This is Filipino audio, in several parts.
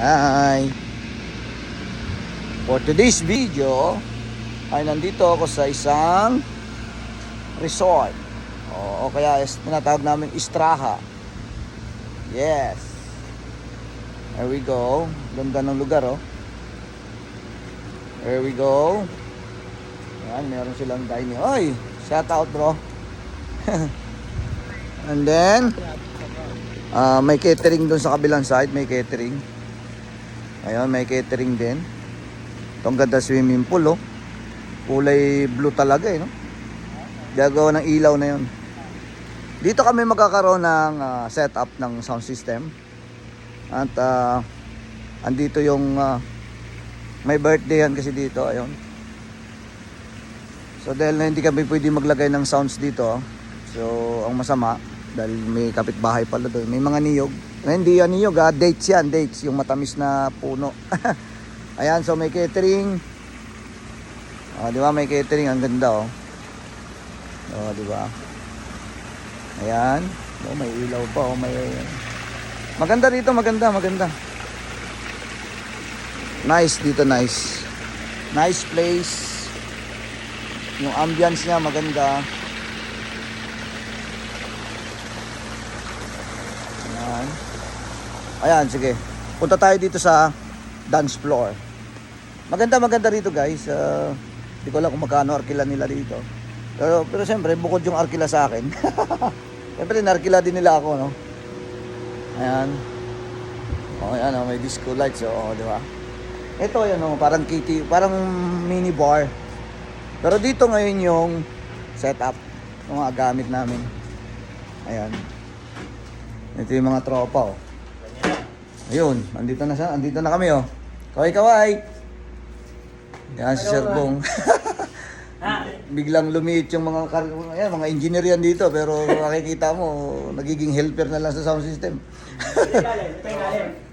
Hi! For today's video, ay nandito ako sa isang resort. O, o kaya tinatawag namin Istraha. Yes. There we go. Ganda ng lugar, oh. There we go. Yan, meron silang dining. Oy, shout out, bro. And then, ah, may catering doon sa kabilang side. May catering. Ayun, may catering din. Itong ganda swimming pool, oh. Kulay blue talaga, eh, no? Gagawa ng ilaw na yun. Dito kami magkakaroon ng ah, setup ng sound system. At ah, andito yung ah, may birthday yan kasi dito, ayun. So dahil na hindi kami pwede maglagay ng sounds dito, so ang masama dahil may kapitbahay pala doon, may mga niyog. Na hindi yan niyog, ah, dates yan, dates, yung matamis na puno. Ayan, so may catering. Oh, di ba may catering, ang ganda oh. Oh, di ba? Ayan. Oh, may ilaw pa oh, may Maganda dito, maganda, maganda. Nice dito, nice. Nice place. Yung ambience niya maganda. Ayan. Ayan, sige. Punta tayo dito sa dance floor. Maganda, maganda rito guys. Uh, Hindi ko alam kung magkano arkila nila dito. Pero, pero siyempre, bukod yung arkila sa akin. siyempre, narkila din nila ako, no? Ayan. Oh, ayan, oh, may disco lights, oh, di ba? Ito, ayan, oh, parang kitty, parang mini bar. Pero dito ngayon yung setup ng mga gamit namin. Ayan. Ito yung mga tropa, oh. Ayun, andito na siya, andito na kami, oh. Kaway, kaway! Yan si Sir Bong. Biglang lumiit yung mga kar- ayan, mga engineer yan dito pero makikita mo nagiging helper na lang sa sound system.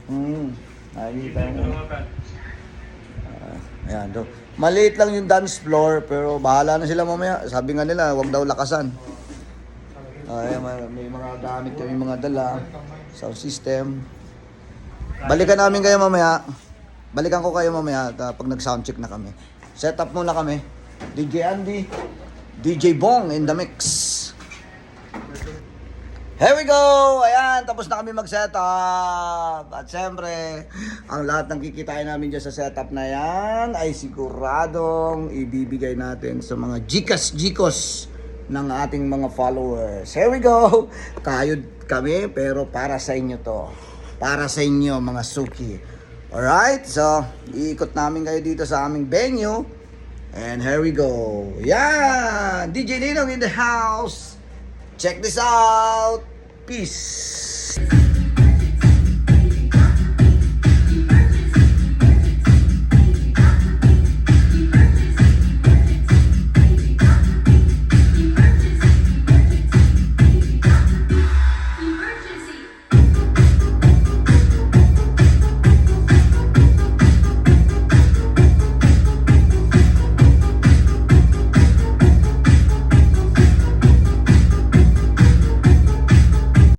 Hmm. Nakikita mo. Ah, ayan, do. Maliit lang yung dance floor pero bahala na sila mamaya. Sabi nga nila, wag daw lakasan. Ay, may, may mga gamit kami mga dala, sound system. Balikan namin kayo mamaya. Balikan ko kayo mamaya at, ah, pag nag-sound check na kami. Set up muna kami. DJ Andy, DJ Bong in the mix. Here we go! Ayan, tapos na kami mag-set up. At siyempre, ang lahat ng kikitain namin dyan sa setup na yan ay siguradong ibibigay natin sa mga jikas jikos ng ating mga followers. Here we go! Kayod kami, pero para sa inyo to. Para sa inyo, mga suki. Alright, so, iikot namin kayo dito sa aming venue. And here we go. Yan! DJ Ninong in the house! Check this out! Peace!